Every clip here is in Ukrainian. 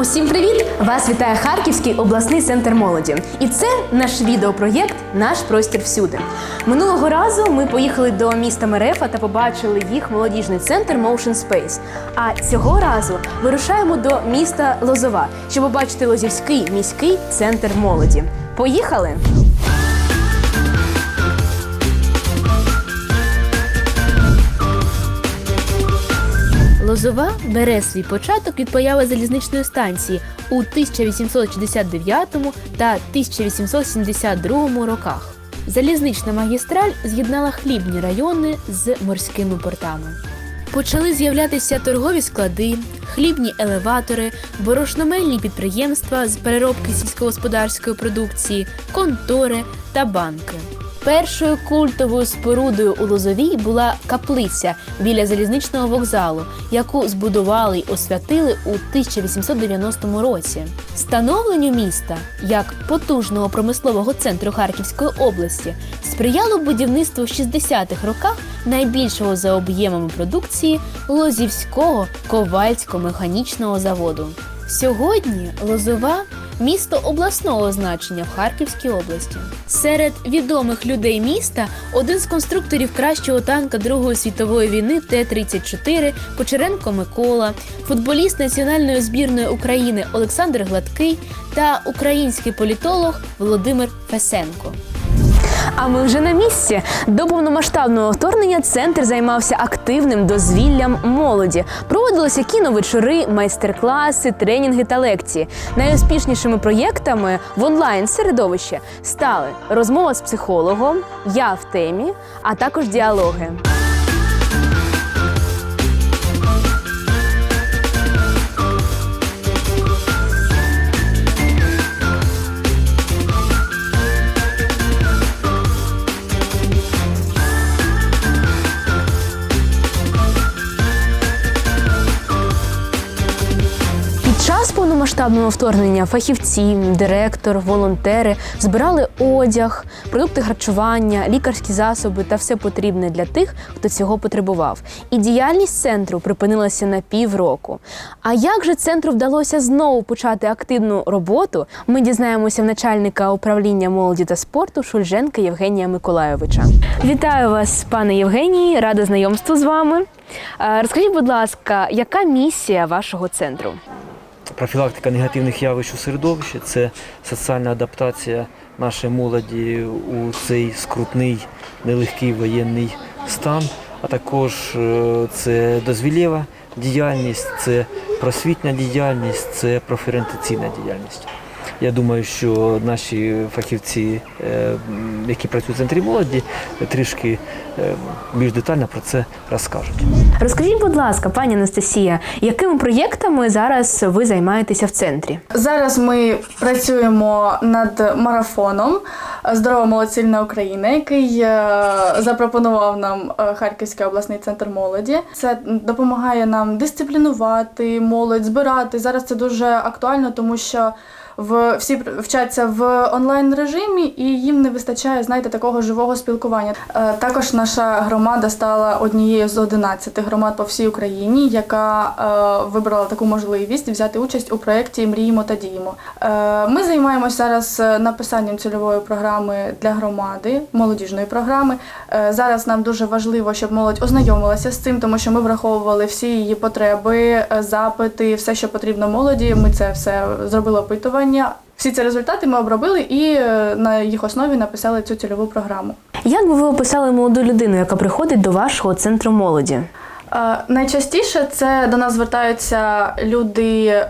Усім привіт! Вас вітає Харківський обласний центр молоді. І це наш відеопроєкт Наш простір всюди. Минулого разу ми поїхали до міста Мерефа та побачили їх молодіжний центр Motion Space. А цього разу вирушаємо до міста Лозова, щоб побачити Лозівський міський центр молоді. Поїхали! Лозова бере свій початок від появи залізничної станції у 1869 та 1872 роках. Залізнична магістраль з'єднала хлібні райони з морськими портами. Почали з'являтися торгові склади, хлібні елеватори, борошномельні підприємства з переробки сільськогосподарської продукції, контори та банки. Першою культовою спорудою у Лозовій була каплиця біля залізничного вокзалу, яку збудували й освятили у 1890 році. Становленню міста як потужного промислового центру Харківської області сприяло будівництву в 60-х роках найбільшого за об'ємами продукції Лозівського ковальсько-механічного заводу. Сьогодні Лозова місто обласного значення в Харківській області. Серед відомих людей міста один з конструкторів кращого танка Другої світової війни Т-34 Кочеренко Микола, футболіст національної збірної України Олександр Гладкий та український політолог Володимир Фесенко. А ми вже на місці. До повномасштабного вторгнення центр займався активним дозвіллям молоді. Проводилися кіновечори, майстер-класи, тренінги та лекції. Найуспішнішими проєктами в онлайн-середовище стали розмова з психологом, я в темі, а також діалоги. Повномасштабного вторгнення фахівці, директор, волонтери збирали одяг, продукти харчування, лікарські засоби та все потрібне для тих, хто цього потребував. І діяльність центру припинилася на півроку. А як же центру вдалося знову почати активну роботу? Ми дізнаємося в начальника управління молоді та спорту Шульженка Євгенія Миколайовича. Вітаю вас, пане Євгеній, рада знайомству з вами. Е, Розкажіть, будь ласка, яка місія вашого центру? Профілактика негативних явищ у середовищі це соціальна адаптація нашої молоді у цей скрутний, нелегкий воєнний стан, а також е, це дозвілєва діяльність, це просвітня діяльність, це профорієнтаційна діяльність. Я думаю, що наші фахівці, е, які працюють в центрі молоді, трішки е, більш детально про це розкажуть. Розкажіть, будь ласка, пані Анастасія, якими проєктами зараз ви займаєтеся в центрі? Зараз ми працюємо над марафоном Здорова молодь Україна, який е, запропонував нам Харківський обласний центр молоді. Це допомагає нам дисциплінувати молодь, збирати. Зараз це дуже актуально, тому що в всі вчаться в онлайн режимі, і їм не вистачає, знаєте, такого живого спілкування. Е, Також наша громада стала однією з 11 громад по всій Україні, яка е, вибрала таку можливість взяти участь у проєкті Мріємо та діємо. Е, Ми займаємося зараз написанням цільової програми для громади, молодіжної програми. Зараз нам дуже важливо, щоб молодь ознайомилася з цим, тому що ми враховували всі її потреби, запити, все, що потрібно молоді. Ми це все зробили опитування. Всі ці результати ми обробили і е, на їх основі написали цю цільову програму. Як би ви описали молоду людину, яка приходить до вашого центру молоді? Е, Найчастіше це до нас звертаються люди е,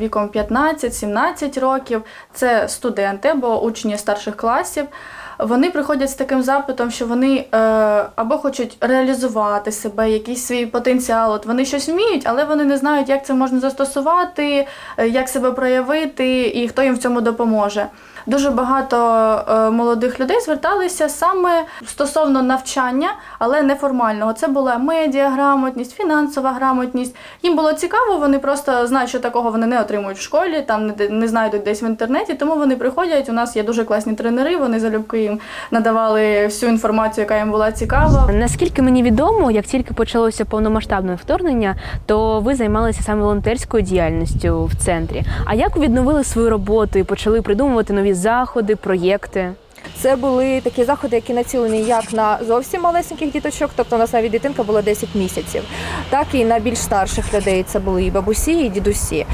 віком 15-17 років. Це студенти або учні старших класів. Вони приходять з таким запитом, що вони е, або хочуть реалізувати себе, якийсь свій потенціал. От вони щось вміють, але вони не знають, як це можна застосувати, як себе проявити і хто їм в цьому допоможе. Дуже багато е, молодих людей зверталися саме стосовно навчання, але неформального. Це була медіаграмотність, фінансова грамотність. Їм було цікаво, вони просто знають, що такого вони не отримують в школі, там не, не знайдуть десь в інтернеті, тому вони приходять. У нас є дуже класні тренери, вони залюбки їм надавали всю інформацію, яка їм була цікава. Наскільки мені відомо, як тільки почалося повномасштабне вторгнення, то ви займалися саме волонтерською діяльністю в центрі. А як відновили свою роботу і почали придумувати нові заходи, проєкти? Це були такі заходи, які націлені як на зовсім малесеньких діточок, тобто у нас навіть дитинка була 10 місяців, так і на більш старших людей. Це були і бабусі, і дідусі.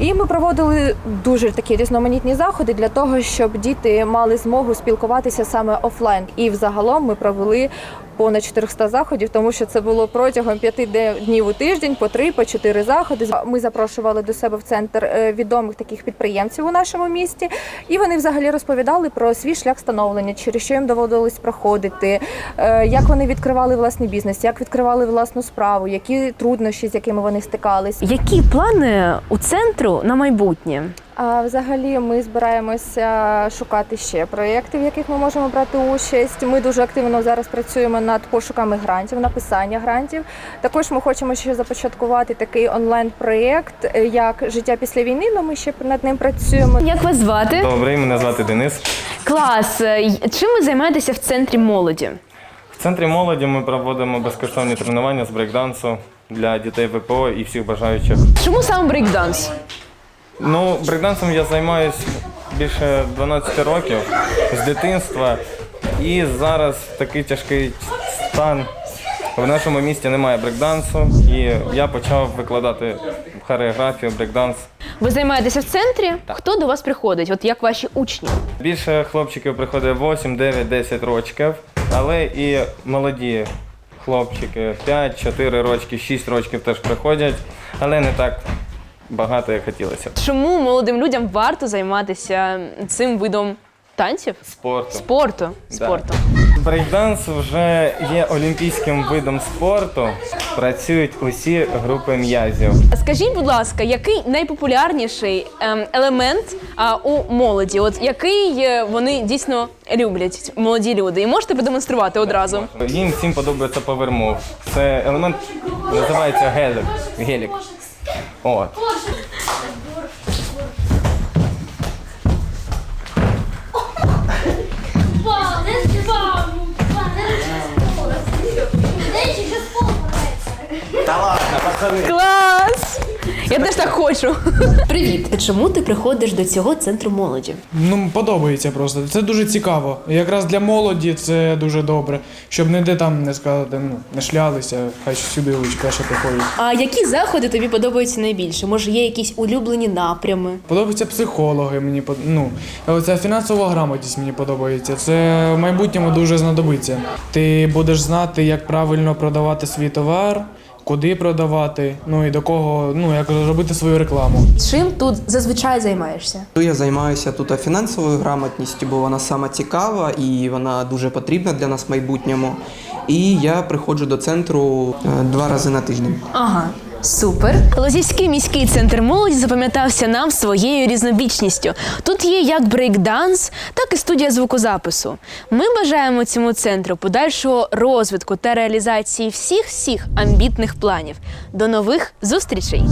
І ми проводили дуже такі різноманітні заходи для того, щоб діти мали змогу спілкуватися саме офлайн. І взагалом ми провели. Понад 400 заходів, тому що це було протягом п'яти днів у тиждень, по три, по чотири заходи. Ми запрошували до себе в центр е, відомих таких підприємців у нашому місті, і вони взагалі розповідали про свій шлях становлення, через що їм доводилось проходити, е, як вони відкривали власний бізнес, як відкривали власну справу, які труднощі, з якими вони стикались. Які плани у центру на майбутнє? А взагалі ми збираємося шукати ще проєкти, в яких ми можемо брати участь. Ми дуже активно зараз працюємо над пошуками грантів, написання грантів. Також ми хочемо ще започаткувати такий онлайн-проєкт, е, як життя після війни. але ми ще над ним працюємо. Як вас звати? Добрий, мене звати Денис. Клас. Е, Чим ви займаєтеся в центрі молоді? В центрі молоді ми проводимо безкоштовні тренування з брейкдансу для дітей ВПО і всіх бажаючих. Чому саме брейкданс? Ну, брейкдансом я займаюся більше 12 років з дитинства. І зараз такий тяжкий стан. В нашому місті немає брейкдансу, і я почав викладати хореографію, брейкданс. Ви займаєтеся в центрі? Хто до вас приходить? От як ваші учні? Більше хлопчиків приходить 8, 9, 10 років, але і молоді хлопчики 5, 4 рочки, 6 років теж приходять, але не так багато, як хотілося. Чому молодим людям варто займатися цим видом танців? Спорту. Спорту. Да. Спорту. Брейкданс вже є олімпійським видом спорту. Працюють усі групи м'язів. Скажіть, будь ласка, який найпопулярніший ем, елемент а, у молоді? От який е, вони дійсно люблять, молоді люди? І можете продемонструвати одразу? Їм всім подобається повермов. Це елемент називається гелік. гелік. От. Вален, вален, вален. Дайте же пол Клас! Я теж так хочу. Привіт! Чому ти приходиш до цього центру молоді? Ну, подобається просто. Це дуже цікаво. Якраз для молоді це дуже добре. Щоб ніде там не сказати, ну, не шлялися, хай сюди краще приходять. А які заходи тобі подобаються найбільше? Може, є якісь улюблені напрями? Подобаються психологи, мені под- ну, оця фінансова грамотність мені подобається. Це в майбутньому дуже знадобиться. Ти будеш знати, як правильно продавати свій товар, куди продавати, ну і до кого, ну як робити свою рекламу. Чим тут зазвичай займаєшся? Я займаюся тут фінансовою грамотністю, бо вона сама цікава і вона дуже потрібна для нас в майбутньому. І я приходжу до центру е, два рази на тиждень. Ага. Супер. Лозівський міський центр молоді запам'ятався нам своєю різнобічністю. Тут є як брейкданс, так і студія звукозапису. Ми бажаємо цьому центру подальшого розвитку та реалізації всіх всіх амбітних планів. До нових зустрічей!